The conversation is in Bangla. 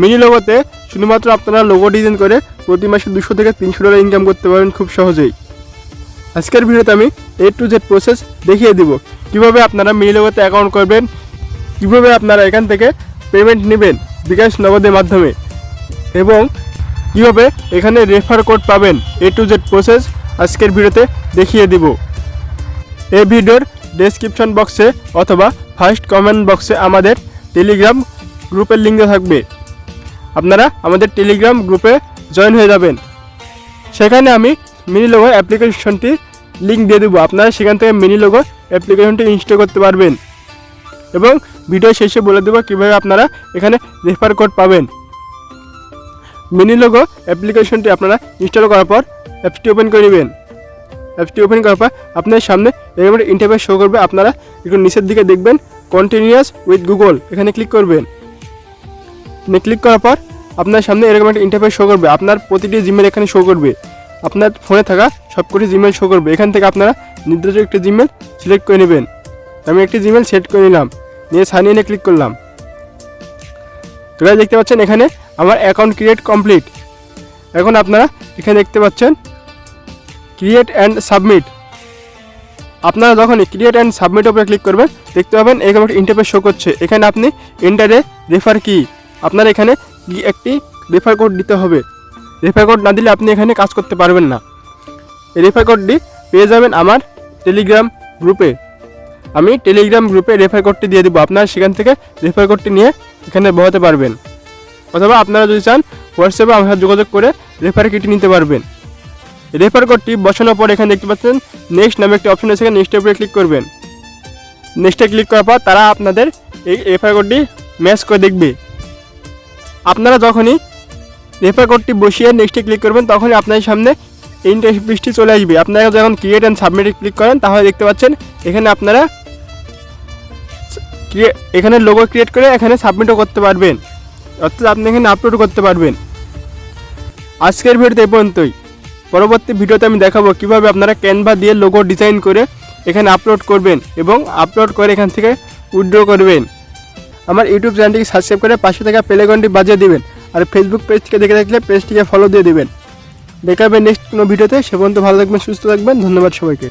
মিনি লোগোতে শুধুমাত্র আপনারা লোগো ডিজাইন করে প্রতি মাসে দুশো থেকে তিনশো ডলার ইনকাম করতে পারবেন খুব সহজেই। আজকের ভিডিওতে আমি এ টু জেড প্রসেস দেখিয়ে দিব। কীভাবে আপনারা মিনি লোগোতে অ্যাকাউন্ট করবেন, কীভাবে আপনারা এখান থেকে পেমেন্ট নেবেন বিকাশ নগদের মাধ্যমে এবং কীভাবে এখানে রেফার কোড পাবেন এ টু জেড প্রসেস আজকের ভিডিওতে দেখিয়ে দিব। এই ভিডিওর ডেসক্রিপশন বক্সে অথবা ফার্স্ট কমেন্ট বক্সে আমাদের টেলিগ্রাম গ্রুপের লিঙ্ক থাকবে। আপনারা আমাদের টেলিগ্রাম গ্রুপে জয়েন হয়ে যাবেন। সেখানে আমি মিনি লোগো অ্যাপ্লিকেশনটি লিঙ্ক দিয়ে দেবো। আপনারা সেখান থেকে মিনি লোগো অ্যাপ্লিকেশনটি ইনস্টল করতে পারবেন। এবং ভিডিও শেষে বলে দেবো কীভাবে আপনারা এখানে রেফার কোড পাবেন। মিনি লোগো অ্যাপ্লিকেশনটি আপনারা ইনস্টল করার পর অ্যাপসটি ওপেন করে নেবেন। অ্যাপসটি ওপেন করার পর আপনার সামনে এরকম ইন্টারফেস শো করবে। আপনারা একটু নিচের দিকে দেখবেন। কন্টিনিউয়াস উইথ গুগল এখানে ক্লিক করবেন। এখানে ক্লিক করার পর আপনার সামনে এরকম একটা ইন্টারফেস শো করবে। আপনার প্রতিটি জিমেল এখানে শো করবে। আপনার ফোনে থাকা সবকটি জিমেল শো করবে। এখান থেকে আপনারা নির্দিষ্ট একটি জিমেল সিলেক্ট করে নেবেন। আমি একটি জিমেল সেট করে নিলাম। নিয়ে সাইন ইনে ক্লিক করলাম। তো guys, দেখতে পাচ্ছেন এখানে আমার অ্যাকাউন্ট ক্রিয়েট কমপ্লিট এখন আপনারা এখানে দেখতে পাচ্ছেন ক্রিয়েট অ্যান্ড সাবমিট আপনারা যখন ক্রিয়েট অ্যান্ড সাবমিট উপরে ক্লিক করবেন, দেখতে পাবেন এরকম একটা ইন্টারফেস শো করছে। এখানে আপনি এন্টারে রেফার কি আপনার এখানে একটি রেফার কোড দিতে হবে? রেফার কোড না দিলে আপনি এখানে কাজ করতে পারবেন না। রেফার কোডটি পেয়ে যাবেন আমার টেলিগ্রাম গ্রুপে আমি টেলিগ্রাম গ্রুপে রেফার কোডটি দিয়ে দেবো। আপনারা সেখান থেকে রেফার কোডটি নিয়ে এখানে বহাতে পারবেন। অথবা আপনারা যদি চান, হোয়াটসঅ্যাপে আমার সাথে যোগাযোগ করে রেফার কিটি নিতে পারবেন। রেফার কোডটি বসানোর পর এখানে দেখতে পাচ্ছেন নেক্সট নামে একটি অপশন আছে নেক্সটের উপরে ক্লিক করবেন। নেক্সটে ক্লিক করার পর তারা আপনাদের এই রেফার কোডটি ম্যাচ করে দেখবে। আপনারা যখনই রেফার কোডটি বসিয়ে নেক্সটে ক্লিক করবেন, তখনই আপনার সামনে ইন্টারেস্ট ইন্টারফেসটি চলে আসবে। আপনারা যখন ক্রিয়েট অ্যান্ড সাবমিটে ক্লিক করেন, তাহলে দেখতে পাচ্ছেন এখানে আপনারা এখানে লোগো ক্রিয়েট করে এখানে সাবমিটও করতে পারবেন। অর্থাৎ আপনি এখানে আপলোড করতে পারবেন। আজকের ভিডিওতে এ পর্যন্তই। পরবর্তী ভিডিওতে আমি দেখাবো কীভাবে আপনারা ক্যানভা দিয়ে লোগো ডিজাইন করে এখানে আপলোড করবেন এবং আপলোড করে এখান থেকে উইথড্র করবেন। আমার ইউটিউব চ্যানেলটিকে সাবস্ক্রাইব করে পাশে থাকা প্লেগনটি বাজিয়ে দেবেন আর ফেসবুক পেজটিকে দেখে থাকলে পেজটিকে ফলো দিয়ে দিবেন। দেখাবেন নেক্সট কোনো ভিডিওতে সে পর্যন্ত ভালো থাকবেন, সুস্থ থাকবেন। ধন্যবাদ সবাইকে।